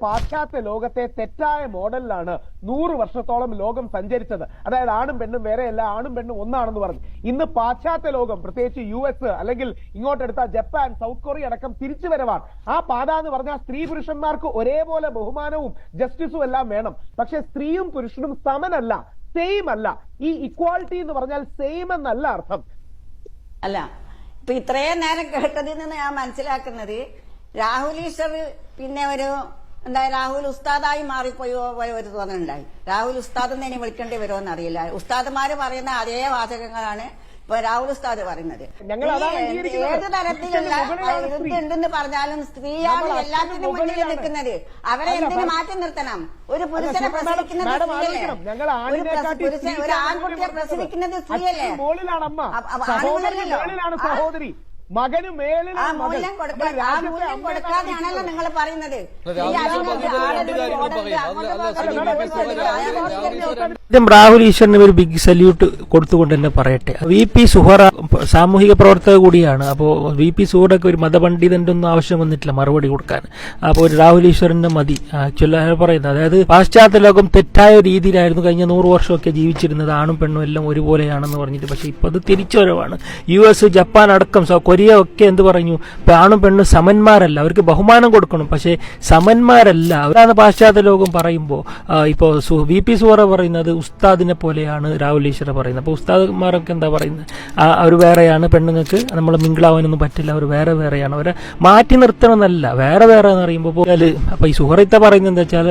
പാശ്ചാത്യ ലോകത്തെ തെറ്റായ മോഡലിലാണ് നൂറ് വർഷത്തോളം ലോകം സഞ്ചരിച്ചത്. അതായത് ആണും പെണ്ണും വേറെയല്ല ആണും പെണ്ണും ഒന്നാണെന്ന് പറഞ്ഞു. ഇന്ന് പാശ്ചാത്യ ലോകം പ്രത്യേകിച്ച് യു എസ് അല്ലെങ്കിൽ ഇങ്ങോട്ടെടുത്ത ജപ്പാൻ സൗത്ത് കൊറിയ അടക്കം തിരിച്ചു വരവാണ്. ആ പാത എന്ന് പറഞ്ഞാൽ സ്ത്രീ പുരുഷന്മാർക്ക് ഒരേപോലെ ബഹുമാനവും ജസ്റ്റിസും എല്ലാം വേണം. പക്ഷെ സ്ത്രീയും പുരുഷനും സമനല്ല സെയിം അല്ല. ഈ ഇക്വാളിറ്റി എന്ന് പറഞ്ഞാൽ സെയിം എന്നല്ല അർത്ഥം. അല്ല ഇപ്പൊ ഇത്രയും നേരം കേട്ടതിൽ നിന്ന് ഞാൻ മനസ്സിലാക്കുന്നത് രാഹുൽ ഈശ്വർ പിന്നെ ഒരു എന്താ രാഹുൽ ഉസ്താദായി മാറിപ്പോയോ പോയ ഒരു തോന്നലുണ്ടായി. രാഹുൽ ഉസ്താദ് എന്ന് ഇനി വിളിക്കേണ്ടി വരുമോ അറിയില്ല. ഉസ്താദ്മാര് പറയുന്ന അതേ വാചകങ്ങളാണ് ഇപ്പൊ രാഹുൽ ഉസ്താദ് പറയുന്നത്. ഏത് തരത്തിലുള്ള. ഇതുണ്ടെന്ന് പറഞ്ഞാലും സ്ത്രീയാണ് എല്ലാത്തിനും മുന്നിൽ നിൽക്കുന്നത്. അവരെ എന്തിനു മാറ്റി നിർത്തണം? ഒരു പുരുഷനെ പ്രസവിക്കുന്നത് സ്ത്രീയല്ലേ? ഒരു ആൺകുട്ടിയെ പ്രസവിക്കുന്നത് സ്ത്രീയല്ലേ? മുകളിലാണ് ആ. മകന് മൂല്യം കൊടുക്ക ആ മൂല്യം കൊടുക്കാതെയാണല്ലോ നിങ്ങൾ പറയുന്നത്. രാഹുൽ ഈശ്വരന് ഈശ്വറിന് ഒരു ബിഗ് സല്യൂട്ട് കൊടുത്തുകൊണ്ട് തന്നെ പറയട്ടെ. വി പി സുഹറ സാമൂഹിക പ്രവർത്തക കൂടിയാണ്. അപ്പോൾ വി പി സുഹറക്ക് ഒരു മതപണ്ഡിതന്റെ ഒന്നും ആവശ്യം വന്നിട്ടില്ല മറുപടി കൊടുക്കാൻ. അപ്പോൾ ഒരു രാഹുൽ ഈശ്വരന്റെ മതി. ആക്ച്വലി പറയുന്നത്. അതായത് പാശ്ചാത്യ ലോകം തെറ്റായ രീതിയിലായിരുന്നു കഴിഞ്ഞ നൂറ് വർഷമൊക്കെ ജീവിച്ചിരുന്നത്. ആണും പെണ്ണും എല്ലാം ഒരുപോലെയാണെന്ന് പറഞ്ഞിട്ട്. പക്ഷേ ഇപ്പോൾ അത് തിരിച്ചുവരവാണ് യു എസ് ജപ്പാൻ അടക്കം കൊറിയ ഒക്കെ എന്ത് പറഞ്ഞു? ആണും പെണ്ണും സമന്മാരല്ല. അവർക്ക് ബഹുമാനം കൊടുക്കണം. പക്ഷേ സമന്മാരല്ല. അവരാണ് പാശ്ചാത്യ ലോകം പറയുമ്പോൾ ഇപ്പോൾ വി പി സുഹറ പറയുന്നത് ഉസ്താദിനെ പോലെയാണ് രാഹുൽ ഈശ്വര പറയുന്നത്. അപ്പോൾ ഉസ്താദ്മാരൊക്കെ എന്താ പറയുന്നത്? അവർ വേറെയാണ്. പെണ്ണുങ്ങൾക്ക് നമ്മൾ മിങ്കിളാവാനൊന്നും പറ്റില്ല. അവർ വേറെ വേറെയാണ്. അവരെ മാറ്റി നിർത്തണമെന്നല്ല വേറെ വേറെ എന്ന് പറയുമ്പോൾ പോയാൽ അപ്പോൾ ഈ സുഹറത്തെ പറയുന്നത് എന്താ വെച്ചാൽ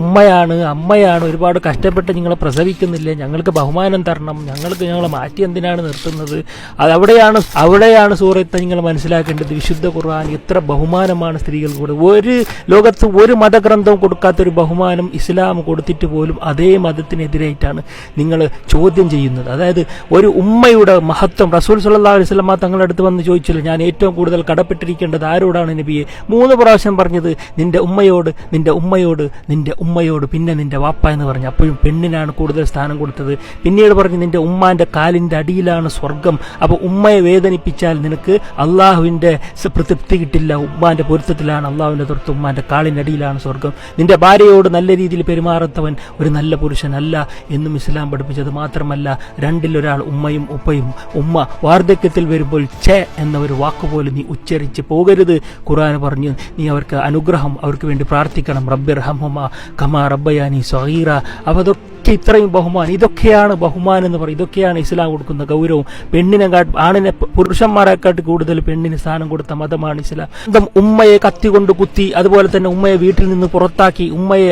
ഉമ്മയാണ് അമ്മയാണ് ഒരുപാട് കഷ്ടപ്പെട്ട് നിങ്ങളെ പ്രസവിക്കുന്നില്ലേ ഞങ്ങൾക്ക് ബഹുമാനം തരണം ഞങ്ങൾക്ക് ഞങ്ങളെ മാറ്റി എന്തിനാണ് നിർത്തുന്നത്? അത് അവിടെയാണ് അവിടെയാണ് സുഹൃത്തെ നിങ്ങൾ മനസ്സിലാക്കേണ്ടത് വിശുദ്ധ ഖുർആൻ എത്ര ബഹുമാനമാണ് സ്ത്രീകൾക്ക് കൊടുക്കുന്നത് ഒരു ലോകത്ത് ഒരു മതഗ്രന്ഥവും കൊടുക്കാത്തൊരു ബഹുമാനം ഇസ്ലാം കൊടുത്തിട്ട് പോലും അതേ മതത്തിനെതിരായിട്ടാണ് നിങ്ങൾ ചോദ്യം ചെയ്യുന്നത്. അതായത് ഒരു ഉമ്മയുടെ മഹത്വം റസൂൽ സല്ലാ അലൈഹി സ്വലമ തങ്ങളുടെ അടുത്ത് വന്ന് ചോദിച്ചില്ല ഞാൻ ഏറ്റവും കൂടുതൽ കടപ്പെട്ടിരിക്കേണ്ടത് ആരോടാണ് നബിയെ? മൂന്ന് പ്രാവശ്യം പറഞ്ഞത് നിന്റെ ഉമ്മയോട് നിന്റെ ഉമ്മയോട് നിന്റെ ഉമ്മയോട് പിന്നെ നിന്റെ വാപ്പ എന്ന് പറഞ്ഞു. അപ്പോഴും പെണ്ണിനാണ് കൂടുതൽ സ്ഥാനം കൊടുത്തത്. പിന്നീട് പറഞ്ഞു നിന്റെ ഉമ്മാന്റെ കാലിന്റെ അടിയിലാണ് സ്വർഗം. അപ്പോൾ ഉമ്മയെ വേദനിപ്പിച്ചാൽ നിനക്ക് അള്ളാഹുവിന്റെ അള്ളാഹുവിന്റെ തൃപ്തി കിട്ടില്ല. ഉമ്മാന്റെ പൊരുത്തത്തിലാണ് അള്ളാഹുവിന്റെ തൊട്ട് ഉമ്മാന്റെ കാളിനടിയിലാണ് സ്വർഗം. നിന്റെ ഭാര്യയോട് നല്ല രീതിയിൽ പെരുമാറത്തവൻ ഒരു നല്ല പുരുഷനല്ല എന്നും ഇസ്ലാം പഠിപ്പിച്ചത് മാത്രമല്ല രണ്ടിലൊരാൾ ഉമ്മയും ഉപ്പയും. ഉമ്മ വാർദ്ധക്യത്തിൽ വരുമ്പോൾ ചെ എന്ന ഒരു വാക്കുപോലും നീ ഉച്ചരിച്ച് പോകരുത്. ഖുറാൻ പറഞ്ഞു നീ അവർക്ക് അനുഗ്രഹം അവർക്ക് വേണ്ടി പ്രാർത്ഥിക്കണം. റബ്ബിർ ഹമ്മ കമാ റബ്ബയാനി സഹീറ അപ്പോൾ ഇത്രയും ബഹുമാനം ഇതൊക്കെയാണ് ബഹുമാനം എന്ന് പറയും ഇതൊക്കെയാണ് ഇസ്ലാം കൊടുക്കുന്ന ഗൗരവം. പെണ്ണിനെ ആണിനെ പുരുഷന്മാരെക്കാട്ട് കൂടുതൽ പെണ്ണിന് സ്ഥാനം കൊടുത്ത മതമാണ് ഇസ്ലാം. സ്വന്തം ഉമ്മയെ കത്തി കൊണ്ട് കുത്തി അതുപോലെ തന്നെ ഉമ്മയെ വീട്ടിൽ നിന്ന് പുറത്താക്കി ഉമ്മയെ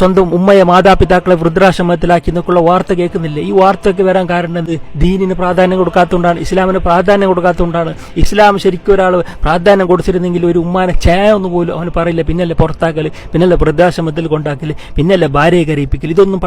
സ്വന്തം ഉമ്മയെ മാതാപിതാക്കളെ വൃദ്ധാശ്രമത്തിലാക്കി എന്നൊക്കെയുള്ള വാർത്ത കേൾക്കുന്നില്ലേ. ഈ വാർത്തയ്ക്ക് വരാൻ കാരണം എന്ത്? ദീനിന് പ്രാധാന്യം കൊടുക്കാത്തതുകൊണ്ടാണ് ഇസ്ലാമിന് പ്രാധാന്യം കൊടുക്കാത്തതുകൊണ്ടാണ്. ഇസ്ലാം ശരിക്കും ഒരാൾ പ്രാധാന്യം കൊടുത്തിരുന്നെങ്കിൽ ഒരു ഉമ്മാനെ ചായ ഒന്ന് പോലും അവന് പറയില്ല. പിന്നല്ലേ പുറത്താക്കൽ പിന്നല്ലേ വൃദ്ധാശ്രമത്തിൽ കൊണ്ടാക്കൽ പിന്നല്ലേ ഭാര്യയെ കരയിപ്പിക്കൽ ഇതൊന്നും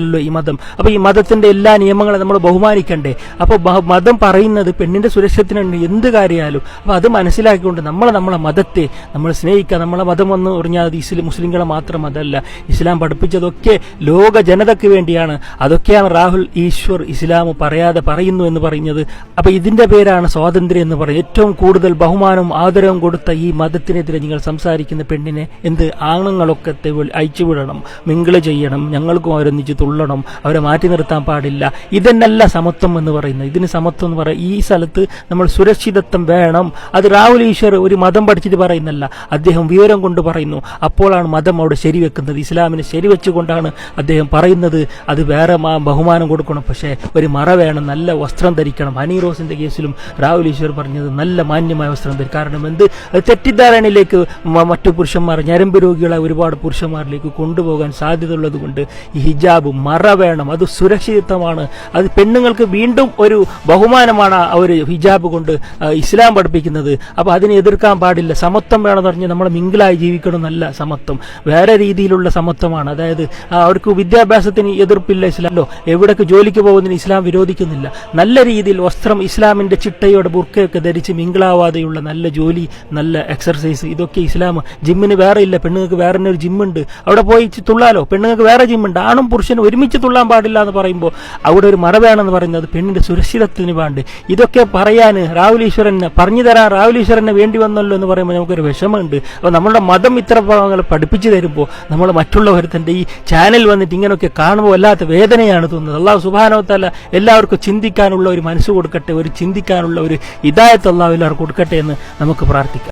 പഠിപ്പിക്കുന്നില്ലല്ലോ ഈ മതം. അപ്പൊ ഈ മതത്തിന്റെ എല്ലാ നിയമങ്ങളും നമ്മൾ ബഹുമാനിക്കണ്ടേ? അപ്പൊ മതം പറയുന്നത് പെണ്ണിന്റെ സുരക്ഷത്തിനുണ്ട് എന്ത് കാര്യമായാലും അപ്പൊ അത് മനസ്സിലാക്കിക്കൊണ്ട് നമ്മൾ നമ്മളെ മതത്തെ നമ്മൾ സ്നേഹിക്കുക. നമ്മളെ മതം എന്ന് പറഞ്ഞാൽ അത് ഇസ്ലിം മുസ്ലിങ്ങളെ മാത്രം അതല്ല. ഇസ്ലാം പഠിപ്പിച്ചതൊക്കെ ലോക ജനതയ്ക്ക് വേണ്ടിയാണ്. അതൊക്കെയാണ് രാഹുൽ ഈശ്വർ ഇസ്ലാം പറയാതെ പറയുന്നു എന്ന് പറയുന്നത്. അപ്പൊ ഇതിന്റെ പേരാണ് സ്വാതന്ത്ര്യം എന്ന് പറയുന്നത്. ഏറ്റവും കൂടുതൽ ബഹുമാനവും ആദരവും കൊടുത്ത ഈ മതത്തിനെതിരെ നിങ്ങൾ സംസാരിക്കുന്ന പെണ്ണിനെ എന്ത് ആണുങ്ങളൊക്കെ അയച്ചുവിടണം മിങ്കിൾ ചെയ്യണം. ഞങ്ങൾക്കും അവരൊന്നിച്ച് തുള്ളണം അവരെ മാറ്റി നിർത്താൻ പാടില്ല. ഇതന്നല്ല സമത്വം എന്ന് പറയുന്നത്. ഇതിന് സമത്വം എന്ന് പറയുന്നത് ഈ സ്ഥലത്ത് നമ്മൾ സുരക്ഷിതത്വം വേണം. അത് രാഹുൽ ഈശ്വർ ഒരു മതം പഠിച്ചിട്ട് പറയുന്നല്ല അദ്ദേഹം വിവരം കൊണ്ട് പറയുന്നു. അപ്പോഴാണ് മതം അവിടെ ശരിവെക്കുന്നത്. ഇസ്ലാമിനെ ശരിവെച്ചുകൊണ്ടാണ് അദ്ദേഹം പറയുന്നത്. അത് വേറെ ബഹുമാനം കൊടുക്കണം. പക്ഷേ ഒരു മറ വേണം. നല്ല വസ്ത്രം ധരിക്കണം. ഹനി റോസിന്റെ കേസിലും രാഹുൽ ഈശ്വർ പറഞ്ഞത് നല്ല മാന്യമായ വസ്ത്രം ധരിക്കും കാരണം എന്ത്? തെറ്റിദ്ധാരണയിലേക്ക് മറ്റു പുരുഷന്മാർ ഞരമ്പ് രോഗികളായ ഒരുപാട് പുരുഷന്മാരിലേക്ക് കൊണ്ടുപോകാൻ സാധ്യതയുള്ളത് കൊണ്ട് ഈ ഹിജാബ് മറ വേണം. അത് സുരക്ഷിതത്വമാണ്. അത് പെണ്ണുങ്ങൾക്ക് വീണ്ടും ഒരു ബഹുമാനമാണ് അവർ ഹിജാബ് കൊണ്ട് ഇസ്ലാം പഠിപ്പിക്കുന്നത്. അപ്പോൾ അതിനെ എതിർക്കാൻ പാടില്ല. സമത്വം വേണമെന്ന് പറഞ്ഞ് നമ്മൾ മിങ്കിളായി ജീവിക്കണം എന്നല്ല സമത്വം. വേറെ രീതിയിലുള്ള സമത്വമാണ്. അതായത് അവർക്ക് വിദ്യാഭ്യാസത്തിന് എതിർപ്പില്ല ഇസ്ലാമല്ലോ എവിടേക്ക് ജോലിക്ക് പോകുന്നതിന് ഇസ്ലാം വിരോധിക്കുന്നില്ല. നല്ല രീതിയിൽ വസ്ത്രം ഇസ്ലാമിന്റെ ചിട്ടയോടെ ബുർക്കയൊക്കെ ധരിച്ച് മിങ്കിളാവാതെയുള്ള നല്ല ജോലി നല്ല എക്സർസൈസ് ഇതൊക്കെ ഇസ്ലാം ജിമ്മിന് വേറെ ഇല്ല. പെണ്ണുങ്ങൾക്ക് വേറെ ഒരു ജിമ്മുണ്ട്. അവിടെ പോയി തുള്ളാലോ? പെണ്ണുങ്ങൾക്ക് വേറെ ജിമ്മുണ്ട്. ആണും പുരുഷനും ഒരുമിച്ച് തുള്ളാൻ പാടില്ല എന്ന് പറയുമ്പോൾ അവിടെ ഒരു മറ വേണമെന്ന് പറയുന്നത് പെണ്ണിന്റെ സുരക്ഷിതത്വത്തിന് വേണ്ടി. ഇതൊക്കെ പറയാൻ രാഹുൽ ഈശ്വരനെ പറഞ്ഞു തരാൻ രാഹുൽ ഈശ്വരനെ വേണ്ടി വന്നല്ലോ എന്ന് പറയുമ്പോൾ നമുക്കൊരു വിഷമമുണ്ട്. അപ്പോൾ നമ്മളുടെ മതം ഇത്ര ഭാഗങ്ങൾ പഠിപ്പിച്ചു തരുമ്പോൾ നമ്മൾ മറ്റുള്ളവരുടെ ഈ ചാനൽ വന്നിട്ട് ഇങ്ങനെയൊക്കെ കാണുമ്പോൾ വല്ലാത്ത വേദനയാണ് തോന്നുന്നത്. അള്ളാഹു സുബാനോത്തല്ല എല്ലാവർക്കും ചിന്തിക്കാനുള്ള ഒരു മനസ്സ് കൊടുക്കട്ടെ ഒരു ചിന്തിക്കാനുള്ള ഒരു ഇതായത്തുള്ള എല്ലാവർക്കും കൊടുക്കട്ടെ എന്ന് നമുക്ക് പ്രാർത്ഥിക്കാം.